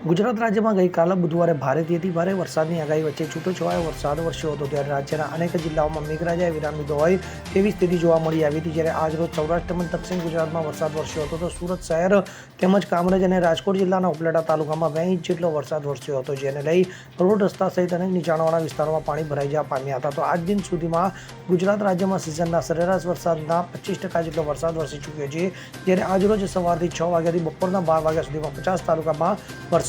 ગુજરાત રાજ્યમાં ગઈકાલે બુધવારે ભારેથી ભારે વરસાદની આગાહી વચ્ચે છૂટોછવાયો વરસાદ વરસ્યો હતો ત્યારે રાજ્યના અનેક જિલ્લાઓમાં મેઘરાજાએ વિરામ લીધો હોય તેવી સ્થિતિ જોવા મળી આવી હતી જ્યારે આજરોજ સૌરાષ્ટ્ર તેમજ દક્ષિણ ગુજરાતમાં વરસાદ વરસ્યો હતો તો સુરત શહેર તેમજ કામરેજ અને રાજકોટ જિલ્લાના ઉપલેટા તાલુકામાં બે ઇંચ જેટલો વરસાદ વરસ્યો હતો, જેને લઈ રોડ રસ્તા સહિત અનેક નીચાણવાળા વિસ્તારોમાં પાણી ભરાઈ જવા પામ્યા હતા. તો આજ દિન સુધીમાં ગુજરાત રાજ્યમાં સિઝનના સરેરાશ વરસાદના પચીસ ટકા જેટલો વરસાદ વરસી ચૂક્યો છે. જ્યારે આજરોજ સવારથી છ વાગ્યાથી બપોરના બાર વાગ્યા સુધીમાં પચાસ તાલુકામાં વરસાદ